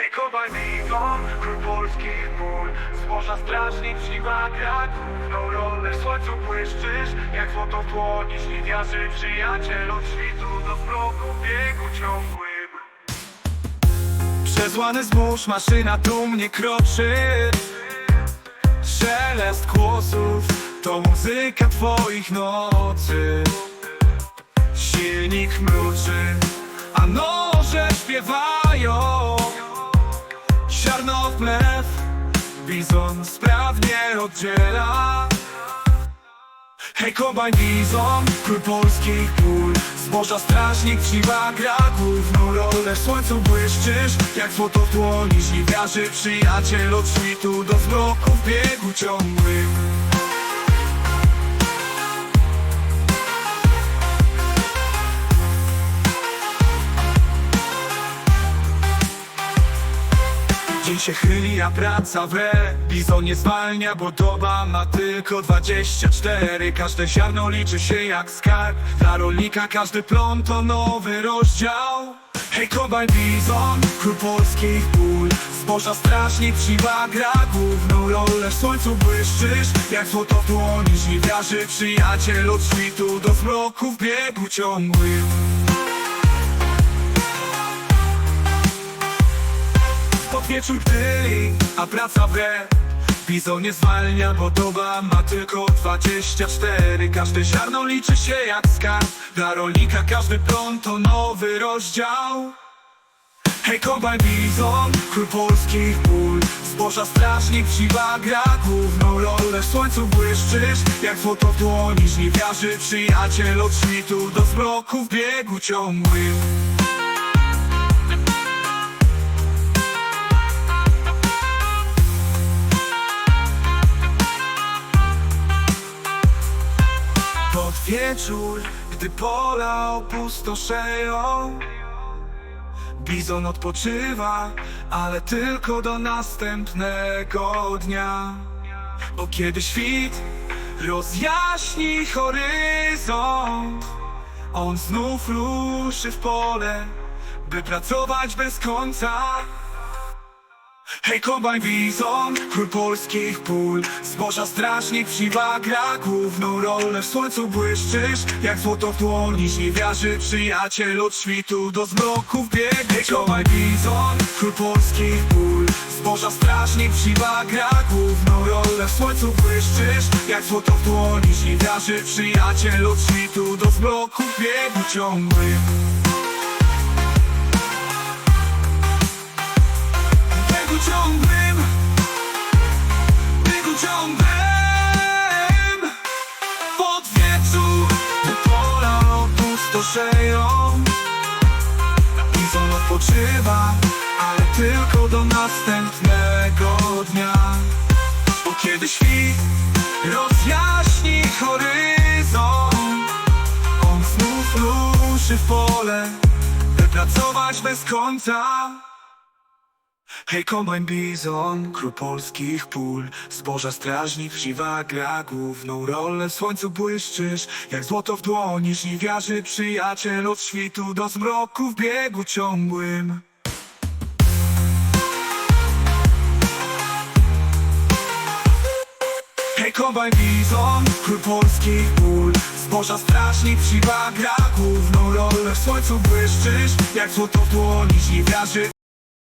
Hej, kobaj Bizon, król polskich ból Zboża strażnik, siła gra główną rolę W słońcu błyszczysz, jak złoto w dłoni Śliwiarzy przyjaciel od świtu do zmroku biegu ciągłym. Przezłany zbóż, maszyna dumnie kroczy. Szelest głosów to muzyka twoich nocy. Silnik mruczy, a noże śpiewają bizon sprawnie oddziela. Hej, kombajn bizon, król polskich pól Zboża strażnik, siła gra główną rolę W słońcu błyszczysz, jak złoto w dłoni. Żniwiarzy, przyjaciel od świtu do zmroku w biegu ciągłym Dzień się chyli, a praca we Bizon nie zwalnia, bo doba ma tylko 24 Każde ziarno liczy się jak skarb. Dla rolnika każdy plon to nowy rozdział. Hej, kombajn Bizon, król polskich pól Zboża strażnik, siła gra główną rolę. W słońcu błyszczysz, jak złoto w dłoni. Żniwiarzy, przyjaciel od świtu do zmroku w biegu ciągłym wieczór gdyli, a praca we Bizon nie zwalnia, bo doba ma tylko 24 Każde ziarno liczy się jak skarb. Dla rolnika każdy plon to nowy rozdział. Hej, kombajn Bizon, król polskich pól. Zboża strażnik, siła gra główną rolę. W słońcu błyszczysz, jak złoto w dłoni Żniwiarzy, przyjaciel od świtu do zmroku w biegu ciągłym Pod wieczór, gdy pola opustoszeją Bizon odpoczywa, ale tylko do następnego dnia. Bo kiedy świt rozjaśni horyzont On znów ruszy w pole, by pracować bez końca Hej, kombajn Bizon, król polskich pól. Zboża strażnik, siła gra główną rolę. W słońcu błyszczysz, jak złoto w dłoni. Żniwiarzy, przyjaciel od świtu do zmroku w bieg Hej, kombajn Bizon, król polskich pól. Zboża strażnik, siła gra główną rolę. W słońcu błyszczysz, jak złoto w dłoni. Żniwiarzy, przyjaciel od świtu do zmroku w biegu ciągłym odpoczywa Ale tylko do następnego dnia. Bo kiedy świt rozjaśni horyzont On znów ruszy w pole By pracować bez końca Hej, kombajn bizon, król polskich pól. Zboża strażnik, siwa gra główną rolę. W słońcu błyszczysz, jak złoto w dłoni. Żniwiarzy, przyjaciel od świtu do zmroku w biegu ciągłym. Hej, kombajn bizon, król polskich pól. Zboża strażnik, siwa gra główną rolę. W słońcu błyszczysz, jak złoto w dłoni. Żniwiarzy